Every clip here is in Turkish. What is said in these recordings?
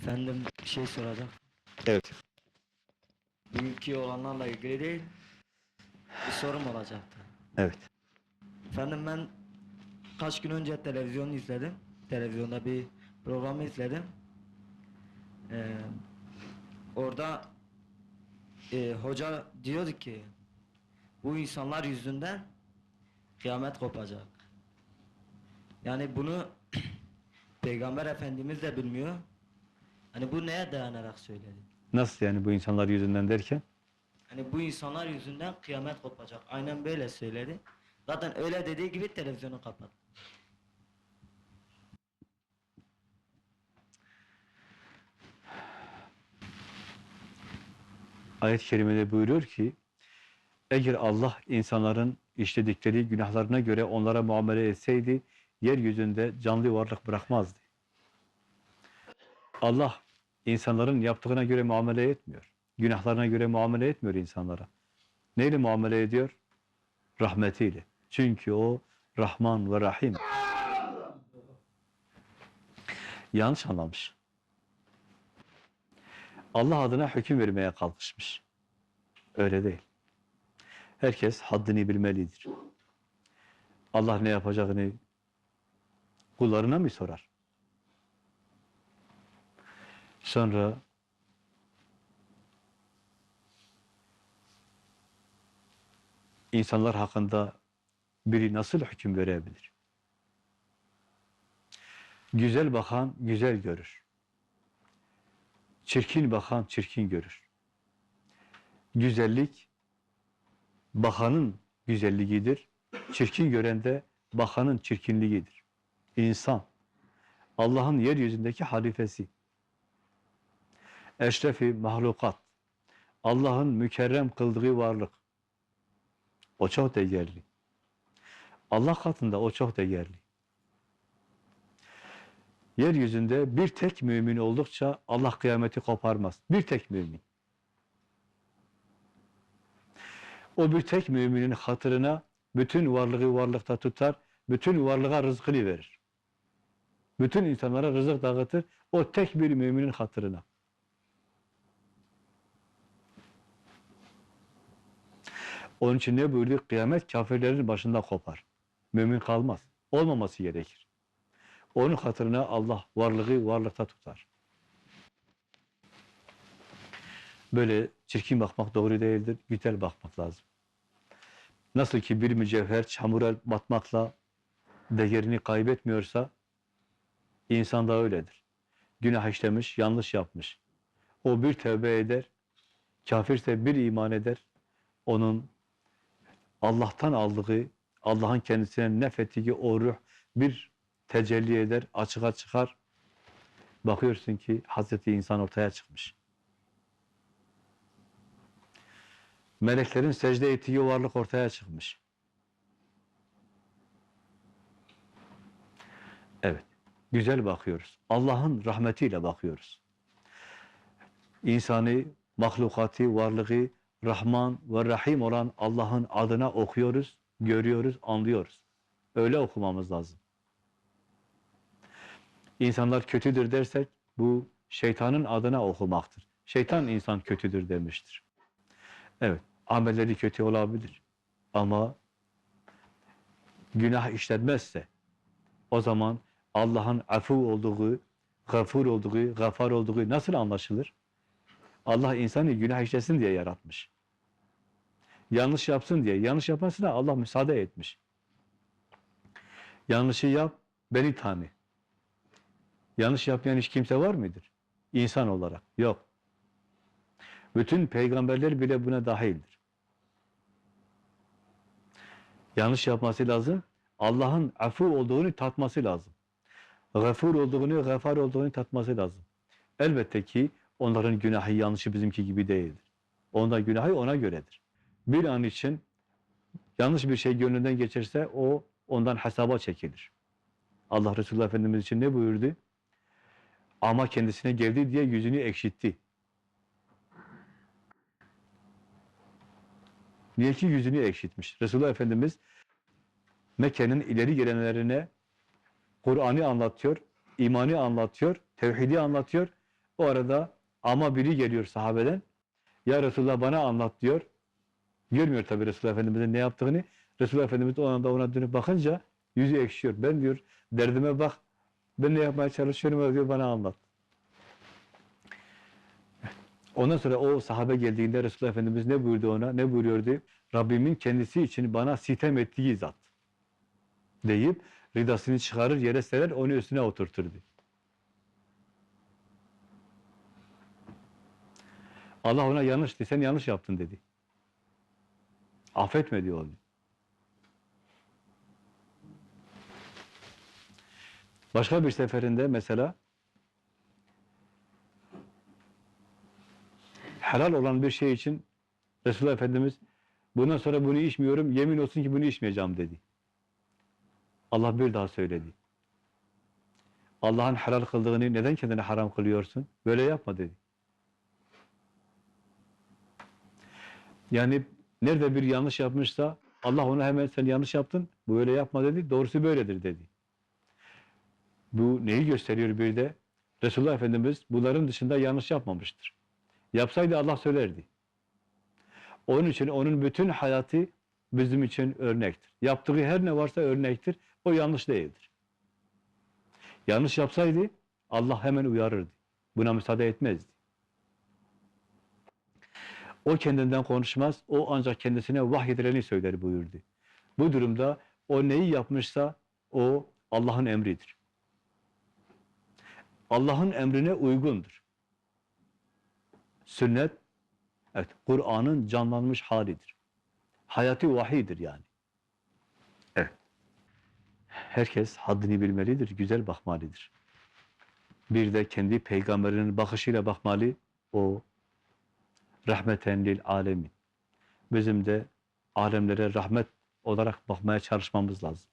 Efendim bir şey soracağım. Evet. Bugünkü olanlarla ilgili değil. Bir sorum olacaktı. Evet. Efendim ben kaç gün önce televizyon izledim. Televizyonda bir programı izledim. Ee, orada e, hoca diyordu ki bu insanlar yüzünden kıyamet kopacak. Yani bunu Peygamber Efendimiz de bilmiyor. Hani bu neye dayanarak söyledi? Nasıl yani bu insanlar yüzünden derken? Hani bu insanlar yüzünden kıyamet kopacak. Aynen böyle söyledi. Zaten öyle dediği gibi televizyonu kapat. Ayet-i kerimede buyuruyor ki eğer Allah insanların işledikleri günahlarına göre onlara muamele etseydi yeryüzünde canlı varlık bırakmazdı. Allah insanların yaptığına göre muamele etmiyor. Günahlarına göre muamele etmiyor insanlara. Neyle muamele ediyor? Rahmetiyle. Çünkü o Rahman ve Rahim. Yanlış anlamış. Allah adına hüküm vermeye kalkışmış. Öyle değil. Herkes haddini bilmelidir. Allah ne yapacağını kullarına mı sorar? Sonra insanlar hakkında biri nasıl hüküm verebilir? Güzel bakan güzel görür. Çirkin bakan çirkin görür. Güzellik bakanın güzelliğidir. Çirkin gören de bakanın çirkinliğidir. İnsan Allah'ın yeryüzündeki halifesi. Eşrefi mahlukat. Allah'ın mükerrem kıldığı varlık. O çok değerli. Allah katında o çok değerli. Yeryüzünde bir tek mümin oldukça Allah kıyameti koparmaz. Bir tek mümin. O bir tek müminin hatırına bütün varlığı varlıkta tutar, bütün varlığa rızkını verir. Bütün insanlara rızık dağıtır, o tek bir müminin hatırına. Onun için ne buyurdu? Kıyamet kafirlerin başında kopar. Mümin kalmaz. Olmaması gerekir. Onun hatırına Allah varlığı varlıkta tutar. Böyle çirkin bakmak doğru değildir. Güzel bakmak lazım. Nasıl ki bir mücevher çamura batmakla değerini kaybetmiyorsa insan da öyledir. Günah işlemiş, yanlış yapmış. O bir tövbe eder, kafirse bir iman eder. Onun Allah'tan aldığı, Allah'ın kendisine nefettiği o ruh bir tecelli eder, açığa çıkar. Bakıyorsun ki Hazreti insan ortaya çıkmış. Meleklerin secde ettiği varlık ortaya çıkmış. Evet, güzel bakıyoruz. Allah'ın rahmetiyle bakıyoruz. İnsanı, mahlukatı, varlığı Rahman ve Rahim olan Allah'ın adına okuyoruz, görüyoruz, anlıyoruz. Öyle okumamız lazım. İnsanlar kötüdür dersek bu şeytanın adına okumaktır. Şeytan insan kötüdür demiştir. Evet, amelleri kötü olabilir. Ama günah işlenmezse o zaman Allah'ın afu olduğu, gafur olduğu, gafar olduğu nasıl anlaşılır? Allah insanı günah işlesin diye yaratmış. Yanlış yapsın diye. Yanlış yapmasına Allah müsaade etmiş. Yanlışı yap, beni tanı. Yanlış yapmayan hiç kimse var mıdır? İnsan olarak. Yok. Bütün peygamberler bile buna dahildir. Yanlış yapması lazım. Allah'ın afu olduğunu tatması lazım. Gafur olduğunu, gafar olduğunu tatması lazım. Elbette ki onların günahı yanlışı bizimki gibi değildir. Onda günahı ona göredir. Bir an için yanlış bir şey gönlünden geçirse o ondan hesaba çekilir. Allah Resulullah Efendimiz için ne buyurdu? Ama kendisine geldi diye yüzünü ekşitti. Niye ki yüzünü ekşitmiş? Resulullah Efendimiz Mekke'nin ileri gelenlerine Kur'an'ı anlatıyor, imanı anlatıyor, tevhidi anlatıyor O arada ama biri geliyor sahabeden. Ya Resulullah bana anlat diyor. Görmüyor tabii Resulullah Efendimiz'in ne yaptığını. Resulullah Efendimiz o anda ona dönüp bakınca yüzü ekşiyor. Ben diyor derdime bak. Ben ne yapmaya çalışıyorum diyor bana anlat. Ondan sonra o sahabe geldiğinde Resulullah Efendimiz ne buyurdu ona? Ne buyuruyordu? Rabbimin kendisi için bana sitem ettiği zat. Deyip ridasını çıkarır, yere serer, onu üstüne oturturdu. Allah ona yanlış sen yanlış yaptın dedi. Affetmedi onu. Başka bir seferinde mesela helal olan bir şey için Resulullah Efendimiz bundan sonra bunu içmiyorum, yemin olsun ki bunu içmeyeceğim dedi. Allah bir daha söyledi. Allah'ın helal kıldığını neden kendine haram kılıyorsun? Böyle yapma dedi. Yani nerede bir yanlış yapmışsa Allah ona hemen sen yanlış yaptın, bu böyle yapma dedi, doğrusu böyledir dedi. Bu neyi gösteriyor bir de? Resulullah Efendimiz bunların dışında yanlış yapmamıştır. Yapsaydı Allah söylerdi. Onun için onun bütün hayatı bizim için örnektir. Yaptığı her ne varsa örnektir. O yanlış değildir. Yanlış yapsaydı Allah hemen uyarırdı. Buna müsaade etmezdi. O kendinden konuşmaz, o ancak kendisine vahyedileni söyler buyurdu. Bu durumda o neyi yapmışsa o Allah'ın emridir. Allah'ın emrine uygundur. Sünnet, evet, Kur'an'ın canlanmış halidir. Hayati vahidir yani. Evet. Herkes haddini bilmelidir, güzel bakmalıdır. Bir de kendi peygamberinin bakışıyla bakmalı, o rahmeten lil alemin. Bizim de alemlere rahmet olarak bakmaya çalışmamız lazım.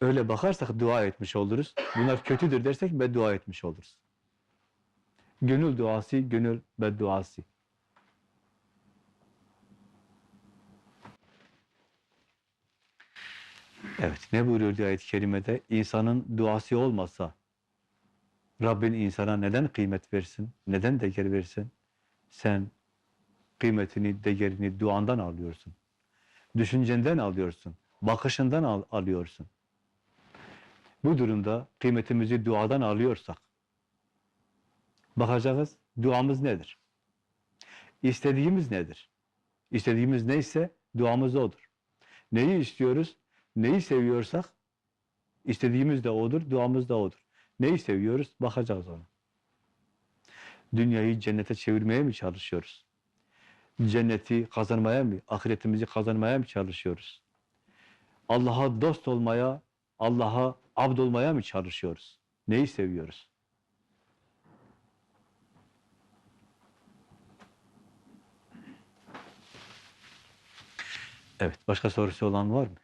Öyle bakarsak dua etmiş oluruz. Bunlar kötüdür dersek beddua etmiş oluruz. Gönül duası, gönül bedduası. Evet, ne buyuruyor ayet-i kerimede? İnsanın duası olmasa Rabbin insana neden kıymet versin? Neden değer versin? Sen kıymetini, değerini duandan alıyorsun. Düşüncenden alıyorsun. Bakışından al- alıyorsun. Bu durumda kıymetimizi duadan alıyorsak bakacağız duamız nedir? İstediğimiz nedir? İstediğimiz neyse duamız odur. Neyi istiyoruz? Neyi seviyorsak istediğimiz de odur, duamız da odur. Neyi seviyoruz? Bakacağız ona. Dünyayı cennete çevirmeye mi çalışıyoruz? Cenneti kazanmaya mı, ahiretimizi kazanmaya mı çalışıyoruz? Allah'a dost olmaya, Allah'a abd olmaya mı çalışıyoruz? Neyi seviyoruz? Evet, başka sorusu olan var mı?